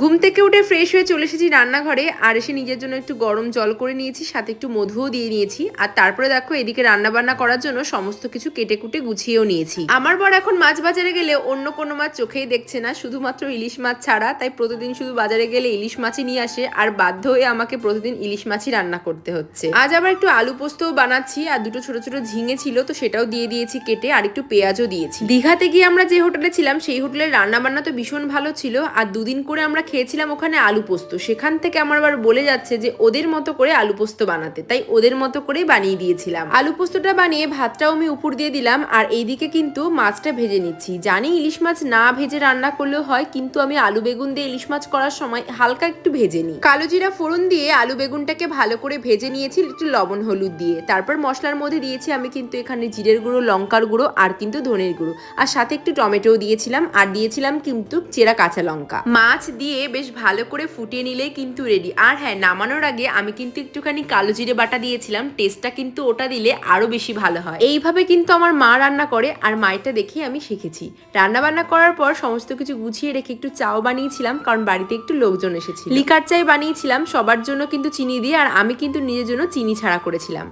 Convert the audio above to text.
ঘুম থেকে উঠে ফ্রেশ হয়ে চলে এসেছি রান্নাঘরে, আর এসে নিজের জন্য একটু গরম জল করে নিয়েছি, সাথে একটু মধুও দিয়ে নিয়েছি। আর তারপরে দেখো, এদিকে রান্না বান্না করার জন্য সমস্ত কিছু কেটে কুটে গুছিয়েও নিয়েছি। আমার বর এখন মাছ বাজারে গেলে অন্য কোনো মাছ চোখেই দেখছে না, শুধুমাত্র ইলিশ মাছ ছাড়া, তাই প্রতিদিন শুধু বাজারে গেলে ইলিশ মাছই নিয়ে আসে, আর বাধ্য হয়ে আমাকে প্রতিদিন ইলিশ মাছই রান্না করতে হচ্ছে। আজ আবার একটু আলু পোস্তও বানাচ্ছি, আর দুটো ছোট ছোট ঝিঙে ছিল, তো সেটাও দিয়ে দিয়েছি কেটে, আর একটু পেঁয়াজও দিয়েছি। দীঘাতে গিয়ে আমরা যে হোটেলে ছিলাম, সেই হোটেলের রান্না বান্না তো ভীষণ ভালো ছিল, আর দুদিন করে আমরা খেয়েছিলাম ওখানে আলু পোস্ত। সেখান থেকে আমার আবার বলে যাচ্ছে যে ওদের মতো করে আলু পোস্ত বানাতে। তাই ওদের মতো করেই বানিয়ে দিয়েছিলাম। আলু পোস্তটা বানিয়ে ভাতটাও আমি উপর দিয়ে দিলাম আর এইদিকে কিন্তু মাছটা ভেজে নিচ্ছি। জানি ইলিশ মাছ না ভেজে রান্না করলেও হয়, কিন্তু আমি আলু বেগুন দিয়ে ইলিশ মাছ করার সময় হালকা একটু ভেজে নিই কালো জিরা ফোড়ন দিয়ে আলু বেগুনটাকে ভালো করে ভেজে নিয়েছি একটু লবণ হলুদ দিয়ে। তারপর মশলার মধ্যে দিয়েছি আমি কিন্তু এখানে জিরের গুঁড়ো, লঙ্কার গুঁড়ো আর কিন্তু ধনের গুঁড়ো। আর সাথে একটু টমেটোও দিয়েছিলাম আর দিয়েছিলাম কিন্তু চেরা কাঁচা লঙ্কা। মাছ দিয়ে বেশ ভালো করে ফুটিয়ে নিলেই কিন্তু রেডি আর হ্যাঁ নামানোর আগে আমি কিন্তু একটুখানি কালো জিরে বাটা দিয়েছিলাম টেস্টটা কিন্তু ওটা দিলে আরও বেশি ভালো হয়। এইভাবে কিন্তু আমার মা রান্না করে আর মায়েরটা দেখে আমি শিখেছি। রান্না বান্না করার পর সমস্ত কিছু গুছিয়ে রেখে একটু চাও বানিয়েছিলাম, কারণ বাড়িতে একটু লোকজন এসেছিল। লিকার চাই বানিয়েছিলাম, সবার জন্য কিন্তু চিনি দিয়ে, আর আমি কিন্তু নিজের জন্য চিনি ছাড়া করেছিলাম।